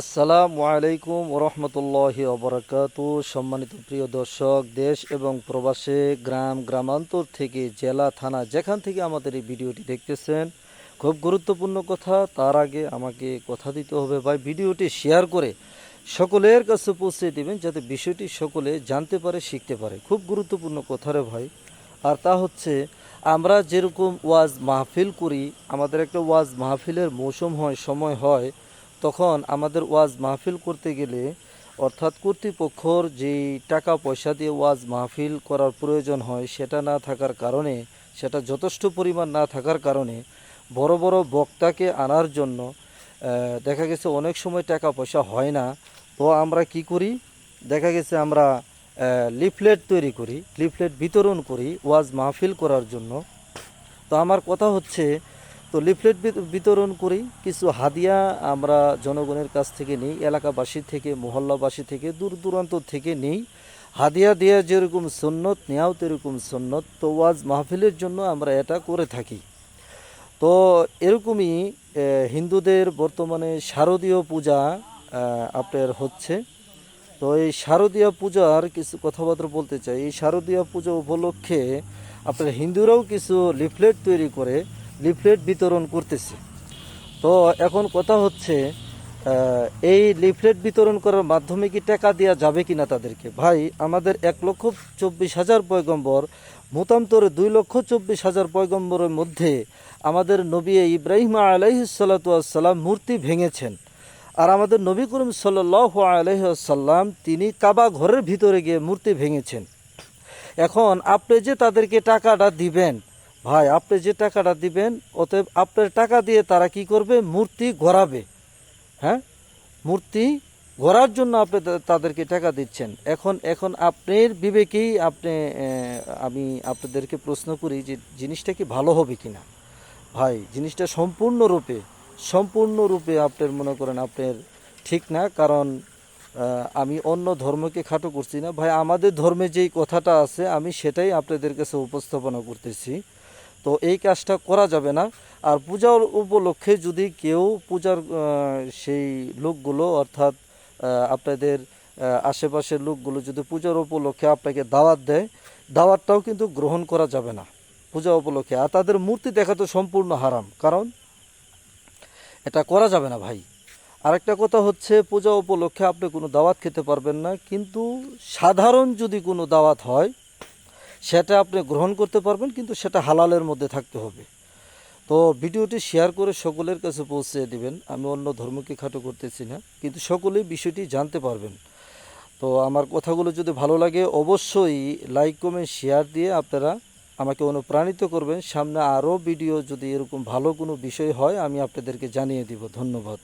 আসসালামু আলাইকুম ওরহমতুল্লাহি অবরাকাত সম্মানিত প্রিয় দর্শক, দেশ এবং প্রবাসে, গ্রাম, গ্রামান্তর থেকে, জেলা, থানা, যেখান থেকে আমাদের এই ভিডিওটি দেখতেছেন, খুব গুরুত্বপূর্ণ কথা, তার আগে আমাকে কথা দিতে হবে ভাই, ভিডিওটি শেয়ার করে সকলের কাছে পৌঁছে দেবেন, যাতে বিষয়টি সকলে জানতে পারে, শিখতে পারে। খুব গুরুত্বপূর্ণ কথা রে ভাই। আর তা হচ্ছে, আমরা যেরকম ওয়াজ মাহফিল করি, আমাদের একটা ওয়াজ মাহফিলের মৌসুম হয়, সময় হয় তখন আমাদের ওয়াজ মাহফিল করতে গেলে, অর্থাৎ কর্তৃপক্ষর যেই টাকা পয়সা দিয়ে ওয়াজ মাহফিল করার প্রয়োজন হয়, সেটা না থাকার কারণে, সেটা যথেষ্ট পরিমাণ না থাকার কারণে বড় বড় বক্তাকে আনার জন্য দেখা গেছে অনেক সময় টাকা পয়সা হয় না। তো আমরা কি করি? দেখা গেছে আমরা লিফলেট তৈরি করি, লিফলেট বিতরণ করি ওয়াজ মাহফিল করার জন্য। তো আমার কথা হচ্ছে তো লিফলেট বিত- বিতরণ করি। কিছু হাদিয়া আমরা জনগণের কাছ থেকে নিই, এলাকাবাসী থেকে, মহল্লাবাসী থেকে, দূর দূরান্ত থেকে নিই। হাদিয়া দেওয়া যেরকম সন্ন্যত নেওয়াও তেরকম সন্ন্যত তো ওয়াজ মাহফিলের জন্য আমরা এটা করে থাকি। তো এরকমই হিন্দুদের বর্তমানে শারদীয় পূজা আপনার হচ্ছে। তো এই শারদীয় পূজার কিছু কথাবার্তা বলতে চাই। এই শারদীয় পূজা উপলক্ষে আপনার হিন্দুরাও কিছু লিফলেট তৈরি করে। লিফলেট বিতরণ করতেছে। তো এখন কথা হচ্ছে এই লিফলেট বিতরণ করার মাধ্যমে কি টাকা দেওয়া যাবে কি না তাদেরকে? ভাই, আমাদের এক লক্ষ চব্বিশ হাজার পয়গম্বর, মতান্তরে দুই লক্ষ চব্বিশ হাজার পয়গম্বরের মধ্যে আমাদের নবী ইব্রাহিম আলাইসাল্লাম মূর্তি ভেঙেছেন। আর আমাদের নবী করিম সাল্লাহ আলহ্লাম তিনি কাবা ঘরের ভিতরে গিয়ে মূর্তি ভেঙেছেন। এখন আপনি যে তাদেরকে টাকাটা দিবেন ভাই, আপনি যে টাকাটা দিবেন, অতএব আপনার টাকা দিয়ে তারা কি করবে? মূর্তি গড়াবে হ্যাঁ? মূর্তি গড়ার জন্য আপনি তাদেরকে টাকা দিচ্ছেন। এখন এখন আপনার বিবেকেই আপনি আমি আপনাদেরকে প্রশ্ন করি যে জিনিসটা কি ভালো হবে কি না ভাই, জিনিসটা সম্পূর্ণরূপে সম্পূর্ণরূপে আপনার মনে করেন আপনার ঠিক না, কারণ আমি অন্য ধর্মকে খাটো করছি না। ভাই, আমাদের ধর্মে যেই কথাটা আছে, আমি সেটাই আপনাদের কাছে উপস্থাপনা করতেছি। তো এই কাজটা করা যাবে না। আর পূজার উপলক্ষে যদি কেউ পূজার সেই লোকগুলো অর্থাৎ আপনাদের আশেপাশের লোকগুলো যদি পূজার উপলক্ষে আপনাকে দাওয়াত দেয়, দাওয়াতটাও কিন্তু গ্রহণ করা যাবে না পূজা উপলক্ষে। আর তাদের মূর্তি দেখা তো সম্পূর্ণ হারাম। কারণ এটা করা যাবে না ভাই। আরেকটা কথা হচ্ছে, পূজা উপলক্ষে আপনি কোনো দাওয়াত খেতে পারবেন না। কিন্তু সাধারণ যদি কোনো দাওয়াত হয় সেটা আপনি গ্রহণ করতে পারবেন, কিন্তু সেটা হালালের মধ্যে থাকতে হবে। তো ভিডিওটি শেয়ার করে সকলের কাছে পৌঁছে দিবেন। আমি অন্য ধর্মকে খাটো করতেছি না, কিন্তু সকলেই বিষয়টি জানতে পারবেন। তো আমার কথাগুলো যদি ভালো লাগে, অবশ্যই লাইক, কমেন্ট, শেয়ার দিয়ে আপনারা আমাকে অনুপ্রাণিত করবেন। সামনে আরও ভিডিও যদি এরকম ভালো কোনো বিষয় হয়, আমি আপনাদেরকে জানিয়ে দিব। ধন্যবাদ।